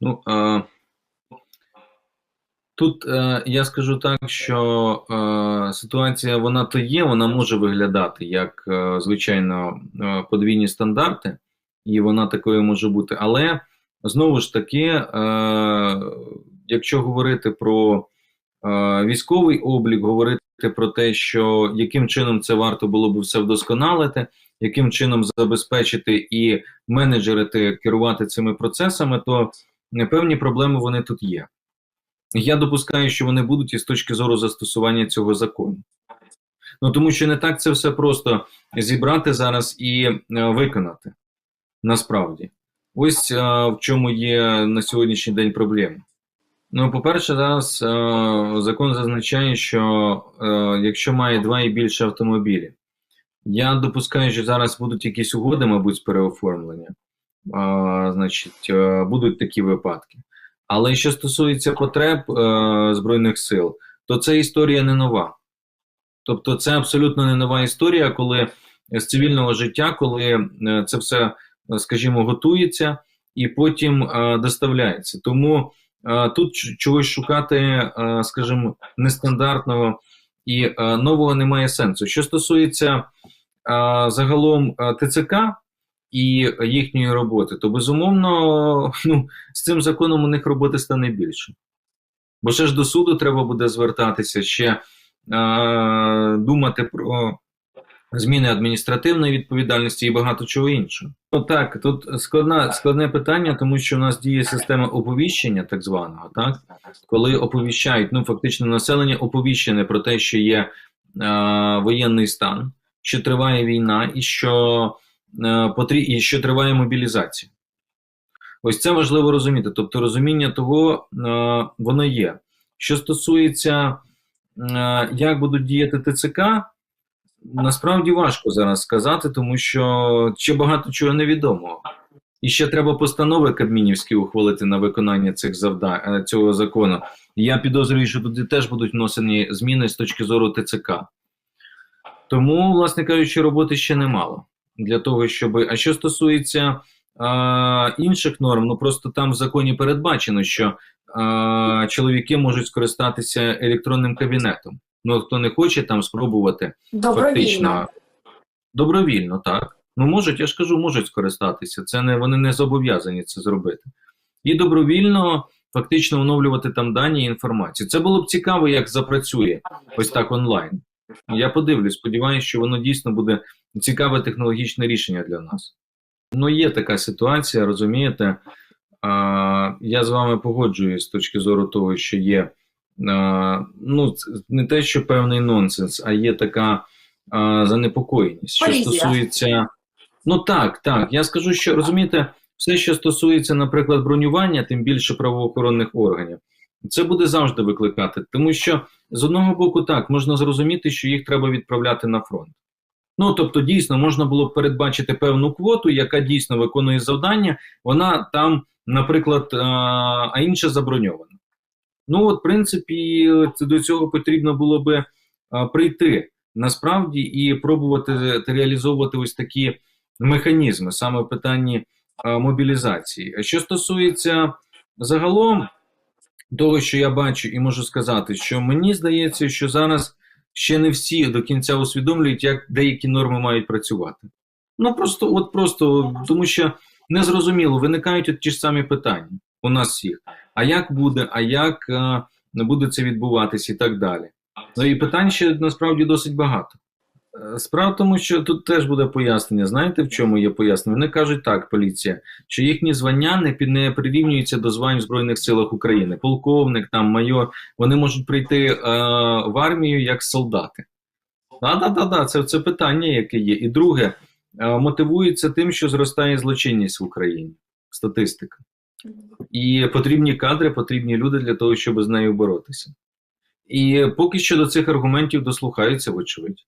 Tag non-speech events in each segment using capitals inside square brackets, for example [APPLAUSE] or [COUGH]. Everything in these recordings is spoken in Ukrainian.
Ну, е, тут е, я скажу так, що е, ситуація вона то є, вона може виглядати як, е, звичайно, е, подвійні стандарти, і вона такою може бути. Але знову ж таки, е, якщо говорити про е, військовий облік, говорити про те, що яким чином це варто було б все вдосконалити, яким чином забезпечити і менеджерити, керувати цими процесами, то певні проблеми вони тут є. Я допускаю, що вони будуть із точки зору застосування цього закону. Ну тому що не так це все просто зібрати зараз і е, виконати. Насправді, ось е, в чому є на сьогоднішній день проблема. Ну, по-перше, зараз е, закон зазначає, що е, якщо має два і більше автомобілів, я допускаю, що зараз будуть якісь угоди, мабуть, з переоформлення. Значить, е, будуть такі випадки. Але що стосується потреб е, Збройних сил, то це історія не нова. Тобто, це абсолютно не нова історія, коли з цивільного життя, коли е, це все, скажімо, готується і потім доставляється. Тому тут чогось шукати, скажімо, нестандартного і нового немає сенсу. Що стосується загалом ТЦК і їхньої роботи, то безумовно, [LAUGHS] ну, з цим законом у них роботи стане більше. Бо ще ж до суду треба буде звертатися, ще е, думати про зміни адміністративної відповідальності і багато чого іншого. Ну так, тут складна, складне питання, тому що у нас діє система оповіщення, так званого, так? Коли оповіщають, ну фактично населення оповіщене про те, що є е, воєнний стан, що триває війна і що. І що триває мобілізація. Ось це важливо розуміти. Тобто розуміння того, е, воно є. Що стосується, е, як будуть діяти ТЦК, насправді важко зараз сказати, тому що ще багато чого невідомого. І ще треба постанови кабмінівські ухвалити на виконання цих завдань е, цього закону. Я підозрюю, що туди теж будуть вносені зміни з точки зору ТЦК. Тому, власне кажучи, роботи ще немало для того, щоб. А що стосується а, інших норм, ну просто там в законі передбачено, що а, чоловіки можуть скористатися електронним кабінетом. Ну, хто не хоче там спробувати Добровільно. фактично добровільно, так. Ну можуть, я ж кажу, можуть скористатися. Це не вони не зобов'язані це зробити. І добровільно фактично оновлювати там дані і інформацію. Це було б цікаво, як запрацює ось так онлайн. Я подивлюсь, сподіваюся, що воно дійсно буде цікаве технологічне рішення для нас. Ну, є така ситуація, розумієте. А, я з вами погоджуюсь з точки зору того, що є а, ну, не те, що певний нонсенс, а є така а, занепокоєність, що стосується. Ну так, так. Я скажу, що розумієте, все, що стосується, наприклад, бронювання, тим більше правоохоронних органів, це буде завжди викликати, тому що з одного боку, так можна зрозуміти, що їх треба відправляти на фронт. Ну тобто, дійсно можна було б передбачити певну квоту, яка дійсно виконує завдання. Вона там, наприклад, а, інша заброньована. Ну, от, в принципі, до цього потрібно було би прийти насправді і пробувати реалізовувати ось такі механізми саме в питанні мобілізації. Що стосується загалом того, що я бачу, і можу сказати, що мені здається, що зараз ще не всі до кінця усвідомлюють, як деякі норми мають працювати. Ну просто, от просто тому що незрозуміло, виникають от ті ж самі питання у нас всіх. А як буде, а як е, буде це відбуватись і так далі. Ну і питань ще насправді досить багато. Е, Справа в тому, що тут теж буде пояснення. Знаєте, в чому є пояснення? Вони кажуть так, поліція, що їхні звання не, під, не прирівнюються до звань в Збройних силах України. Полковник, там, майор, вони можуть прийти е, в армію як солдати. Да-да-да, це, це питання, яке є. І друге, е, мотивується тим, що зростає злочинність в Україні, статистика. І потрібні кадри, потрібні люди для того, щоб з нею боротися. І поки що до цих аргументів дослухаються, вочевидь.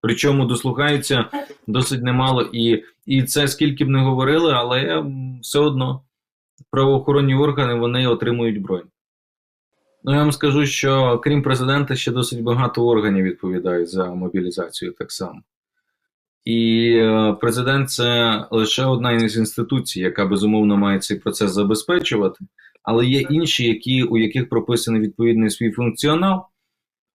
Причому дослухаються досить немало, і, і це скільки б не говорили, але все одно правоохоронні органи вони отримують бронь. Ну, я вам скажу, що крім президента, ще досить багато органів відповідають за мобілізацію так само. І е, президент це лише одна із інституцій, яка безумовно має цей процес забезпечувати, але є інші, які, у яких прописаний відповідний свій функціонал.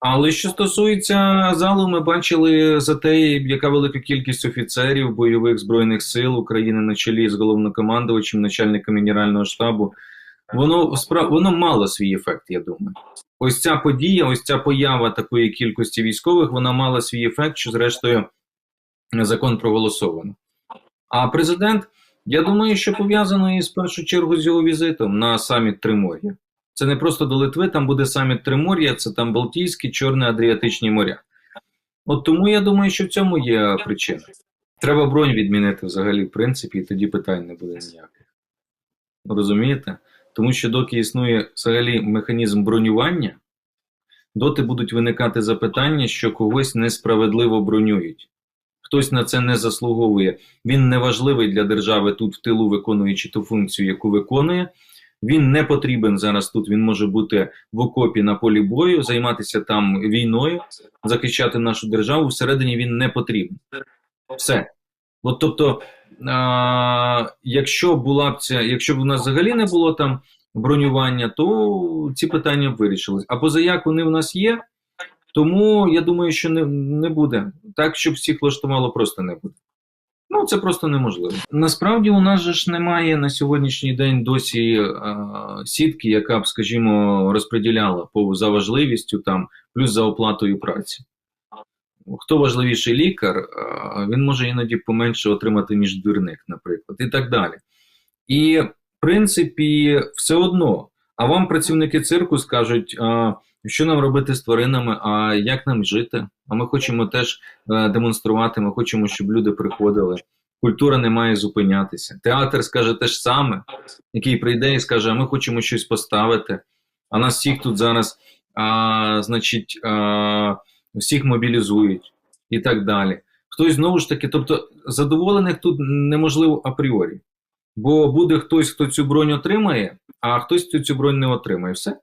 Але що стосується залу, ми бачили за те, яка велика кількість офіцерів бойових збройних сил України на чолі з головнокомандувачем, начальником генерального штабу. Воно справ воно мало свій ефект, я думаю. Ось ця подія, ось ця поява такої кількості військових, вона мала свій ефект, що зрештою закон проголосовано. А президент, я думаю, що пов'язано із першу чергу з його візитом на саміт Тримор'я. Це не просто до Литви, там буде саміт Тримор'я, це там Балтійські, Чорне, Адріатичні моря. От тому я думаю, що в цьому є причина. Треба бронь відмінити взагалі, в принципі, і тоді питань не буде ніяких. Розумієте? Тому що доки існує взагалі механізм бронювання, доти будуть виникати запитання, що когось несправедливо бронюють. Хтось на це не заслуговує. Він не важливий для держави тут в тилу, виконуючи ту функцію, яку виконує. Він не потрібен зараз тут. Він може бути в окопі на полі бою, займатися там війною, захищати нашу державу. Всередині він не потрібен. Все. От тобто, а, якщо була б ця, якщо б у нас взагалі не було там бронювання, то ці питання б вирішились. А позаяк вони в нас є, тому я думаю, що не, не буде. Так, щоб всіх влаштувало, просто не буде. Ну, це просто неможливо. Насправді, у нас же ж немає на сьогоднішній день досі е, сітки, яка б, скажімо, розподіляла по за важливістю там, плюс за оплатою праці. Хто важливіший лікар, е, він може іноді поменше отримати, ніж двірник, наприклад, і так далі. І, в принципі, все одно. А вам працівники цирку скажуть, що нам робити з тваринами, а як нам жити? А ми хочемо теж е, демонструвати, ми хочемо, щоб люди приходили. Культура не має зупинятися. Театр скаже те ж саме, який прийде і скаже, а ми хочемо щось поставити. А нас всіх тут зараз, а, значить, а, всіх мобілізують і так далі. Хтось знову ж таки, тобто задоволених тут неможливо апріорі. Бо буде хтось, хто цю бронь отримає, а хтось хто цю бронь не отримає. Все.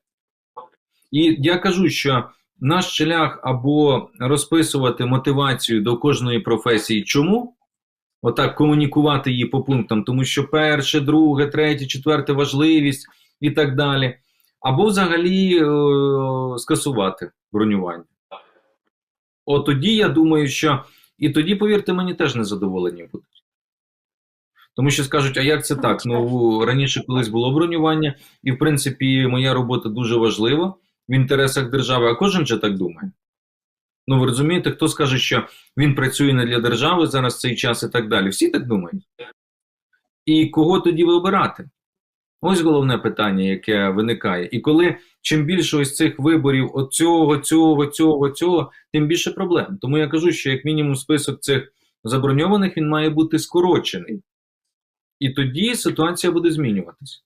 І я кажу, що наш шлях або розписувати мотивацію до кожної професії, чому? Отак комунікувати її по пунктам, тому що перше, друге, третє, четверте важливість і так далі. Або взагалі е скасувати бронювання. От тоді я думаю, що і тоді, повірте мені, теж незадоволені будуть. Тому що скажуть, а як це так? Ну раніше колись було бронювання, і в принципі моя робота дуже важлива в інтересах держави, а кожен же так думає. Ну ви розумієте, хто скаже, що він працює не для держави зараз цей час і так далі. Всі так думають. І кого тоді вибирати? Ось головне питання, яке виникає. І коли чим більше ось цих виборів от цього, цього, цього, цього, тим більше проблем. Тому я кажу, що як мінімум список цих заброньованих він має бути скорочений. І тоді ситуація буде змінюватися.